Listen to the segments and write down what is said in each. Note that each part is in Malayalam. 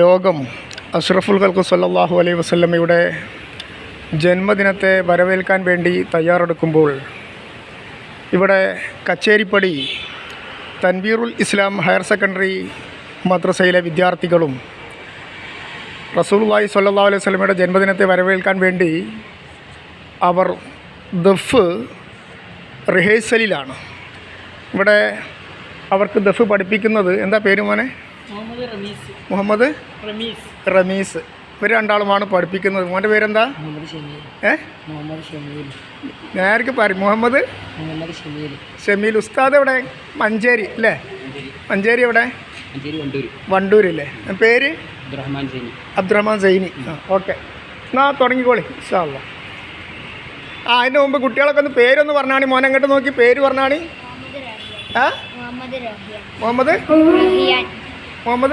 ലോകം അഷ്റഫുൽ ഖൽക്കു സല്ലാഹു അലൈഹി വസല്ലമയുടെ ജന്മദിനത്തെ വരവേൽക്കാൻ വേണ്ടി തയ്യാറെടുക്കുമ്പോൾ ഇവിടെ കച്ചേരിപ്പടി തൻവീറുൽ ഇസ്ലാം ഹയർ സെക്കൻഡറി മദ്രസയിലെ വിദ്യാർത്ഥികളും റസൂലുള്ളാഹി സല്ലാ അലൈഹി വസല്ലമയുടെ ജന്മദിനത്തെ വരവേൽക്കാൻ വേണ്ടി അവർ ദഫ് റിഹേഴ്സലിലാണ്. ഇവിടെ അവർക്ക് ദഫ് പഠിപ്പിക്കുന്നത് എന്താ പേര് മോനെ? മുഹമ്മദ് റമീസ്. മുഹമ്മദ് റമീസ്. റമീസ്. ഇവർ രണ്ടാളുമാണ് പഠിപ്പിക്കുന്നത്. മോന്റെ പേരെന്താ? മുഹമ്മദ് ഷമീൽ. ഏ? മുഹമ്മദ് ഷമീൽ. നേർക്ക് പറയും മുഹമ്മദ് മുഹമ്മദ് ഷമീൽ. ഷമീൽ. ഉസ്താദ് എവിടെ? മഞ്ചേരി അല്ലേ? മഞ്ചേരി. എവിടെ? വണ്ടൂർ അല്ലേ പേര്? അബ്ദുറഹ്മാൻ സൈനി അബ്ദുറഹ്മാൻ സൈനി ആ ഓക്കെ. എന്നാ തുടങ്ങിക്കോളി. ഇഷ്ടമല്ല ആ അതിന്റെ മുമ്പ് കുട്ടികളൊക്കെ ഒന്ന് പേരൊന്ന് പറഞ്ഞാണി. മോനെ അങ്ങോട്ട് നോക്കി പേര് പറഞ്ഞാണി. ആ? മുഹമ്മദ് मोहम्मद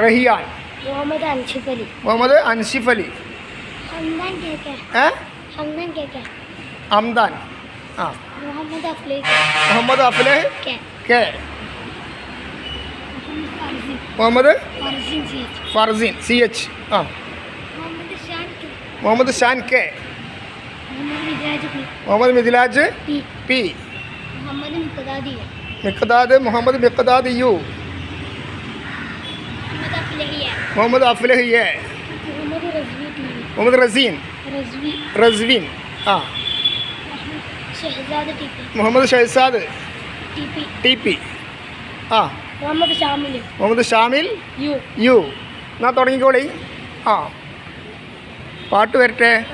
रहियान मोहम्मद अनशिफ अली मोहम्मद अनशिफ अली हमदान क्या हमदान क्या हमदान हाँ मोहम्मद अफले मोहम्मद अफले क्या मोहम्मद फारजीन सी एच हाँ Mohammed Shan K Mohammed Mithilaj P Mohammed Miqdad Mohammed Miqdad U Muhammad Rasvi T V. Muhammad Raseen. Rasvi. Raswin. ആ. Shehzad T P. Muhammad Shahzad. T P. T P. ആ. മുഹമ്മദ് ഷാമിൽ മുഹമ്മദ് ഷാമിൽ യു. യു. എന്നാ തുടങ്ങിക്കോളി. ആ. പാട്ട് വരട്ടെ.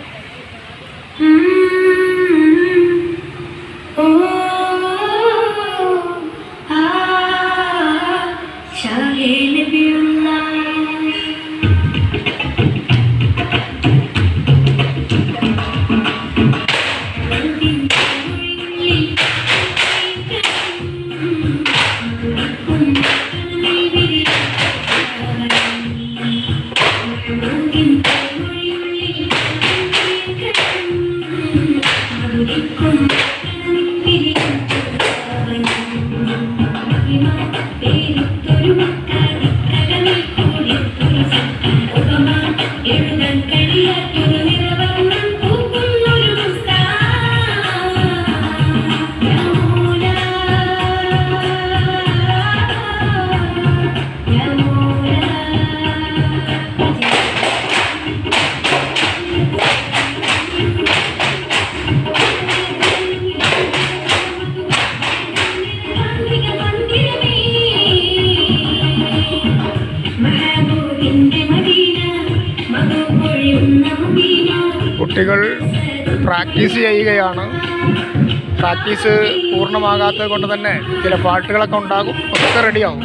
എഴുതാൻ കുട്ടികൾ പ്രാക്ടീസ് ചെയ്യുകയാണ്. പ്രാക്ടീസ് പൂർണമാകാത്തത് കൊണ്ട് തന്നെ ചില പാട്ടുകളൊക്കെ ഉണ്ടാകും. ഒക്കെ റെഡിയാവും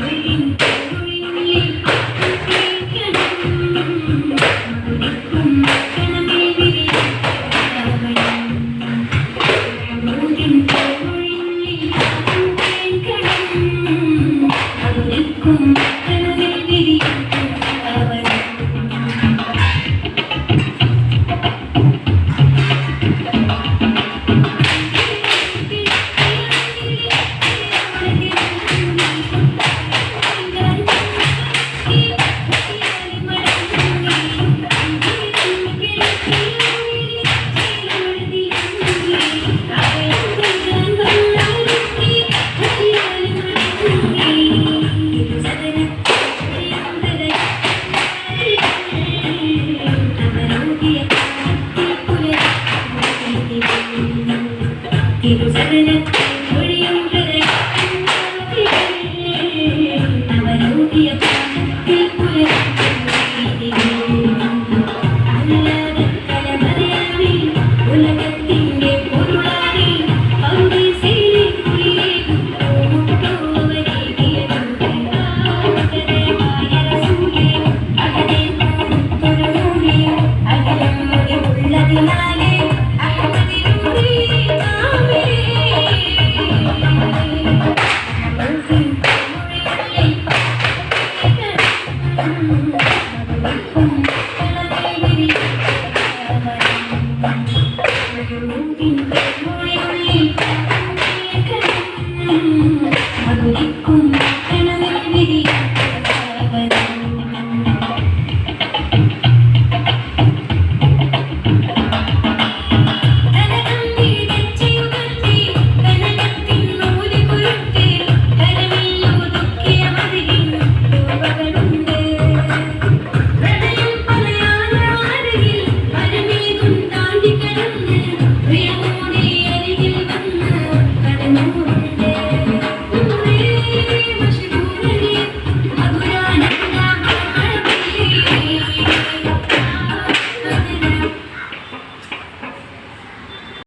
മധുരിക്കും